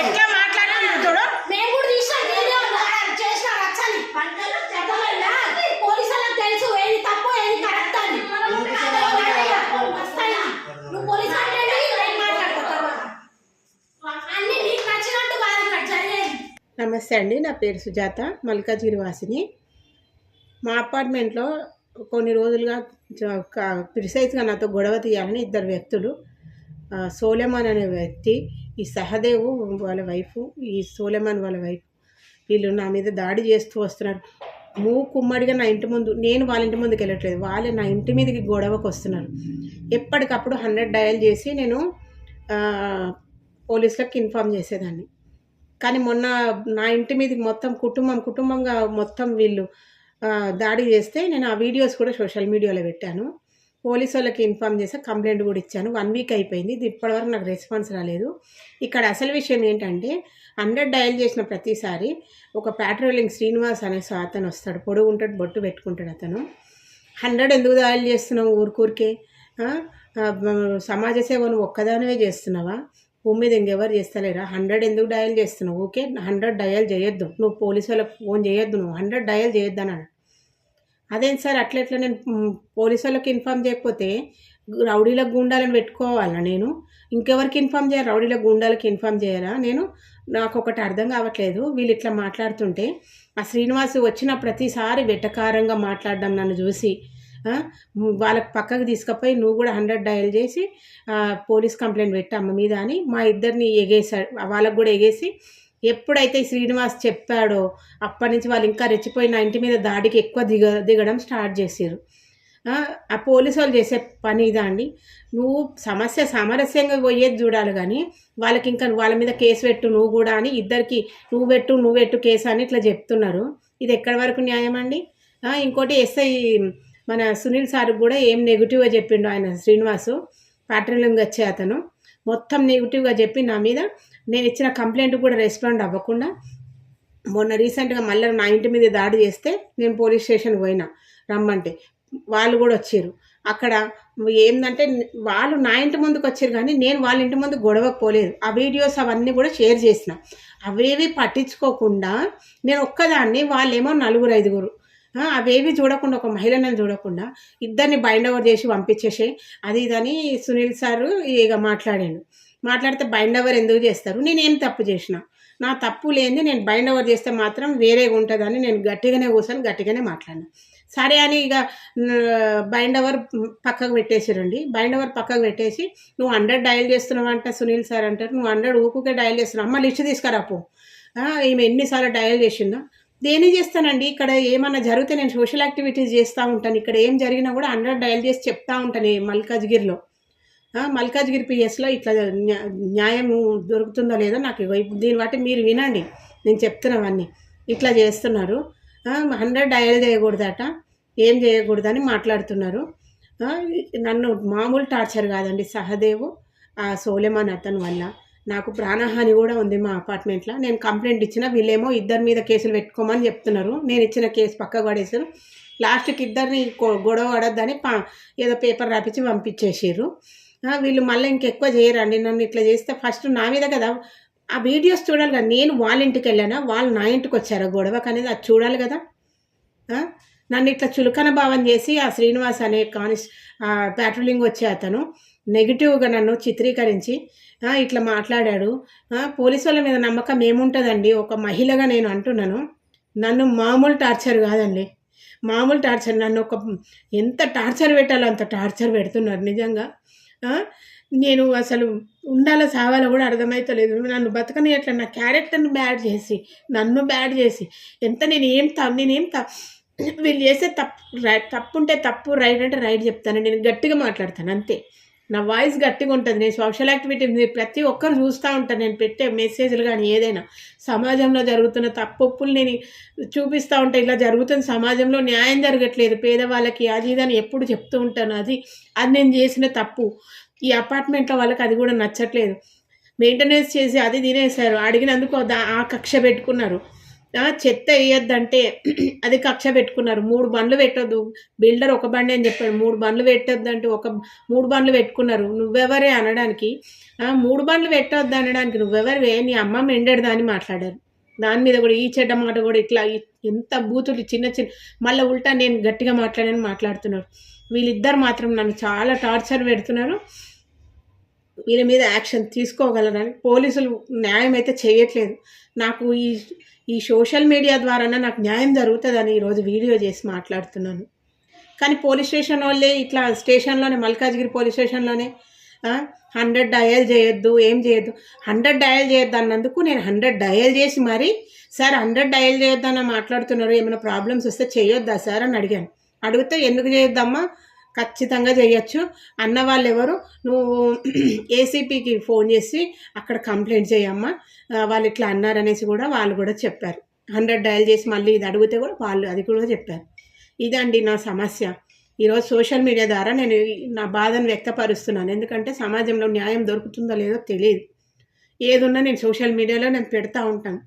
ఎట్లా చూడు. మేము కూడా తీసాం, వీడియో చేసిన రచ్చని. అర్థమైందా? పోలీసులకు తెలుసు ఏది తప్పు ఏది కరెక్ట్ అని. వస్తాయి. నువ్వు పోలీసు అంటే నేను మాట్లాడతా తర్వాత. అన్ని నీకు నచ్చినట్టు కాదు ఇక్కడ జరిగేది. నమస్తే అండి నా పేరు సుజాత మల్కాజిరి వాసిని. మా అపార్ట్మెంట్లో కొన్ని రోజులుగా ప్రిసైజ్గా నాతో గొడవ తీయాలని ఇద్దరు వ్యక్తులు సోలెమాన్ అనే వ్యక్తి ఈ సహదేవు వాళ్ళ వైఫ్ ఈ సోలెమాన్ వాళ్ళ వైఫ్ వీళ్ళు నా మీద దాడి చేస్తూ వస్తున్నారు. మూ కుమ్మడిగా నా ఇంటి ముందు నేను వాళ్ళ ఇంటి ముందుకు వెళ్ళట్లేదు. వాళ్ళే నా ఇంటి మీదకి గొడవకు వస్తున్నారు. ఎప్పటికప్పుడు హండ్రెడ్ డయల్ చేసి నేను పోలీసులకు ఇన్ఫామ్ చేసేదాన్ని. కానీ మొన్న నా ఇంటి మీదకి మొత్తం కుటుంబం కుటుంబంగా మొత్తం వీళ్ళు దాడి చేస్తే నేను ఆ వీడియోస్ కూడా సోషల్ మీడియాలో పెట్టాను. పోలీసు వాళ్ళకి ఇన్ఫామ్ చేసి కంప్లైంట్ కూడా ఇచ్చాను. వన్ వీక్ అయిపోయింది. ఇది ఇప్పటివరకు నాకు రెస్పాన్స్ రాలేదు. ఇక్కడ అసలు విషయం ఏంటంటే హండ్రెడ్ డయల్ చేసిన ప్రతిసారి ఒక ప్యాట్రోలింగ్ శ్రీనివాస్ అనే అతను వస్తాడు. పొడుగు ఉంటాడు బొట్టు పెట్టుకుంటాడు అతను. హండ్రెడ్ ఎందుకు డయల్ చేస్తున్నావు ఊరికూరికే? సమాజ సేవను ఒక్కదానివే చేస్తున్నావా? భూమి మీద ఇంకెవరు చేస్తలేరా? హండ్రెడ్ ఎందుకు డయల్ చేస్తున్నావు? ఓకే హండ్రెడ్ డయల్ చేయొద్దు. నువ్వు పోలీసు వాళ్ళకి ఫోన్ చేయొద్దు నువ్వు. హండ్రెడ్ డయల్ చేయొద్దు అని అన్నాడు. అదేం సార్ అట్లెట్లా నేను పోలీసు వాళ్ళకి ఇన్ఫామ్ చేయకపోతే రౌడీలకు గుండాలను పెట్టుకోవాలా నేను? ఇంకెవరికి ఇన్ఫామ్ చేయాలి? రౌడీలకు గుండాలకి ఇన్ఫామ్ చేయాలా నేను నాకు ఒకటి అర్థం కావట్లేదు. వీళ్ళు ఇట్లా మాట్లాడుతుంటే ఆ శ్రీనివాస్ వచ్చిన ప్రతిసారి వెటకారంగా మాట్లాడడం నన్ను చూసి వాళ్ళకి పక్కకు తీసుకుపోయి నువ్వు కూడా హండ్రెడ్ డయల్ చేసి పోలీస్ కంప్లైంట్ పెట్టి అమ్మ మీద అని మా ఇద్దరిని ఎగేసాడు వాళ్ళకు కూడా ఎగేసి ఎప్పుడైతే శ్రీనివాస్ చెప్పాడో అప్పటి నుంచి వాళ్ళు ఇంకా రెచ్చిపోయిన ఇంటి మీద దాడికి ఎక్కువ దిగ దిగడం స్టార్ట్ చేశారు ఆ పోలీసు వాళ్ళు చేసే పని ఇదా అండి? నువ్వు సమస్య సామరస్యంగా పోయేది చూడాలి కానీ వాళ్ళకి ఇంకా వాళ్ళ మీద కేసు పెట్టు నువ్వు కూడా అని ఇద్దరికి నువ్వు పెట్టు నువ్వు పెట్టు కేసు అని ఇట్లా చెప్తున్నారు. ఇది ఎక్కడి వరకు న్యాయం అండి? ఇంకోటి ఎస్ఐ మన సునీల్ సార్ కూడా ఏం నెగిటివ్గా చెప్పిండు ఆయన శ్రీనివాసు. ప్యాట్రోలింగ్ వచ్చే అతను. మొత్తం నెగిటివ్గా చెప్పి నా మీద నేను ఇచ్చిన కంప్లైంట్ కూడా రెస్పాండ్ అవ్వకుండా మొన్న రీసెంట్గా మళ్ళీ నా ఇంటి మీద దాడి చేస్తే నేను పోలీస్ స్టేషన్ పోయినా రమ్మంటే. వాళ్ళు కూడా వచ్చారు. అక్కడ ఏంటంటే వాళ్ళు నా ఇంటి ముందుకు వచ్చారు కానీ నేను వాళ్ళ ఇంటి ముందు గొడవకు పోలేదు ఆ వీడియోస్ అవన్నీ కూడా షేర్ చేసిన. అవేవి పట్టించుకోకుండా నేను ఒక్కదాన్ని వాళ్ళేమో నలుగురు ఐదుగురు అవేవి చూడకుండా ఒక మహిళను చూడకుండా ఇద్దరిని బైండ్ ఓవర్ చేసి పంపించేసి అది ఇదని సునీల్ సారు ఇక మాట్లాడాడు. మాట్లాడితే బైండ్ ఓవర్ ఎందుకు చేస్తారు? నేనేం తప్పు చేసిన. నా తప్పు లేని నేను బైండ్ ఓవర్ చేస్తే మాత్రం వేరేగా ఉంటుందని నేను గట్టిగానే కూర్చొని గట్టిగానే మాట్లాడినా. సరే అని ఇక బైండ్ ఓవర్ పక్కకు పెట్టేసిరండి బైండ్ ఓవర్ పక్కకు పెట్టేసి నువ్వు హండ్రెడ్ డయల్ చేస్తున్నావంట సునీల్ సార్ అంటారు. నువ్వు హండ్రెడ్ ఊకుకే డయల్ చేస్తున్నావు. అమ్మ లిస్ట్ తీసుకురాపో ఈమె ఎన్నిసార్లు డయల్ చేసిందా? దేని చేస్తానండి? ఇక్కడ ఏమన్నా జరిగితే నేను సోషల్ యాక్టివిటీస్ చేస్తూ ఉంటాను. ఇక్కడ ఏం జరిగినా కూడా హండ్రెడ్ డయల్ చేసి చెప్తా ఉంటాను ఈ మల్కాజ్గిరిలో. మల్కాజ్గిరి పిఎస్లో ఇట్లా న్యాయం దొరుకుతుందో లేదో నాకు దీన్ని బట్టి మీరు వినండి. నేను చెప్తున్నవన్నీ ఇట్లా చేస్తున్నారు. హండ్రెడ్ డయల్ చేయకూడదట. ఏం చేయకూడదని మాట్లాడుతున్నారు. నన్ను మామూలు టార్చర్ కాదండి సహదేవు ఆ సోలెమాన్ అతని వల్ల. నాకు ప్రాణహాని కూడా ఉంది మా అపార్ట్మెంట్లో నేను కంప్లైంట్ ఇచ్చిన వీళ్ళేమో ఇద్దరి మీద కేసులు పెట్టుకోమని చెప్తున్నారు. నేను ఇచ్చిన కేసు పక్క పడేసారు లాస్ట్కి ఇద్దరిని గొడవ పడద్దని పా ఏదో పేపర్ రాపించి పంపించేసారు వీళ్ళు మళ్ళీ ఇంకెక్కువ చేయరండి. నన్ను ఇట్లా చేస్తే ఫస్ట్ నా మీద కదా ఆ వీడియోస్ చూడాలి కదా. నేను వాళ్ళ ఇంటికి వెళ్ళానా? వాళ్ళు నా ఇంటికి వచ్చారా? గొడవకు అనేది అది చూడాలి కదా. నన్ను ఇట్లా చులకన భావం చేసి ఆ శ్రీనివాస్ అనే కానిస్ ప్యాట్రోలింగ్ వచ్చే అతను నెగిటివ్గా నన్ను చిత్రీకరించి ఇట్లా మాట్లాడాడు. పోలీసు వాళ్ళ మీద నమ్మకం ఏముంటుందండి? ఒక మహిళగా నేను అంటున్నాను. నన్ను మామూలు టార్చర్ కాదండి. మామూలు టార్చర్ నన్ను ఒక ఎంత టార్చర్ పెట్టాలో అంత టార్చర్ పెడుతున్నారు నిజంగా. నేను అసలు ఉండాలో సావాలో కూడా అర్థమవుతలేదు నన్ను బతకని ఎట్లా? నా క్యారెక్టర్ని బ్యాడ్ చేసి నన్ను బ్యాడ్ చేసి ఎంత నేను ఏం త నేనేం త వీళ్ళు చేసే తప్పు రైట్ తప్పు ఉంటే తప్పు రైట్ అంటే రైట్ చెప్తాను. నేను గట్టిగా మాట్లాడతాను అంతే. నా వాయిస్ గట్టిగా ఉంటుంది. నేను సోషల్ యాక్టివిటీ మీరు ప్రతి ఒక్కరు చూస్తూ ఉంటాను నేను పెట్టే మెసేజ్లు కానీ ఏదైనా సమాజంలో జరుగుతున్న తప్పులు నేను చూపిస్తూ ఉంటాను ఇలా జరుగుతున్న సమాజంలో న్యాయం జరగట్లేదు. పేదవాళ్ళకి అది ఇది అని ఎప్పుడు చెప్తూ ఉంటాను. అది అది నేను చేసిన తప్పు. ఈ అపార్ట్మెంట్లో వాళ్ళకి అది కూడా నచ్చట్లేదు. మెయింటెనెన్స్ చేసి అది తినేశారు. అడిగినందుకు ఆ కక్ష పెట్టుకున్నారు. చెత్త వేయొద్దంటే అది కక్ష పెట్టుకున్నారు. మూడు బండ్లు పెట్టొద్దు. బిల్డర్ ఒక బండి అని చెప్పాడు. మూడు బండ్లు పెట్టొద్దంటే ఒక మూడు బండ్లు పెట్టుకున్నారు. నువ్వెవరే అనడానికి? మూడు బండ్లు పెట్టొద్దు అనడానికి నువ్వెవరే నీ అమ్మ మెండెడు దాన్ని మాట్లాడారు. దాని మీద కూడా ఈ చెడ్డ మాట కూడా ఇట్లా ఎంత బూతులు చిన్న చిన్న మళ్ళీ ఉల్టా నేను గట్టిగా మాట్లాడని మాట్లాడుతున్నారు. వీళ్ళిద్దరు మాత్రం నన్ను చాలా టార్చర్ పెడుతున్నారు. వీళ్ళ మీద యాక్షన్ తీసుకోగలరని పోలీసులు న్యాయం అయితే చేయట్లేదు. నాకు ఈ ఈ సోషల్ మీడియా ద్వారానే నాకు న్యాయం జరుగుతుందని ఈరోజు వీడియో చేసి మాట్లాడుతున్నాను. కానీ పోలీస్ స్టేషన్ వాళ్ళే ఇట్లా స్టేషన్లోనే మల్కాజ్గిరి పోలీస్ స్టేషన్లోనే హండ్రెడ్ డయల్ చేయొద్దు ఏం చేయొద్దు. హండ్రెడ్ డయల్ చేయొద్దు అన్నందుకు నేను హండ్రెడ్ డయల్ చేసి మరి సార్ హండ్రెడ్ డయల్ చేయొద్దు అని మాట్లాడుతున్నారు ఏమైనా ప్రాబ్లమ్స్ వస్తే చేయొద్దా సార్? అని అడిగాను. అడిగితే ఎందుకు చేయొద్దమ్మా? ఖచ్చితంగా చేయొచ్చు. అన్న వాళ్ళు ఎవరు నువ్వు ఏసీపీకి ఫోన్ చేసి అక్కడ కంప్లైంట్ చేయమ్మా. వాళ్ళు ఇట్లా అన్నారనేసి కూడా వాళ్ళు కూడా చెప్పారు. హండ్రెడ్ డయల్ చేసి మళ్ళీ ఇది అడిగితే కూడా వాళ్ళు అది కూడా చెప్పారు. ఇదండి నా సమస్య. ఈరోజు సోషల్ మీడియా ద్వారా నేను నా బాధను వ్యక్తపరుస్తున్నాను. ఎందుకంటే సమాజంలో న్యాయం దొరుకుతుందో లేదో తెలియదు ఏదున్నా నేను సోషల్ మీడియాలో నేను పెడతా ఉంటాను.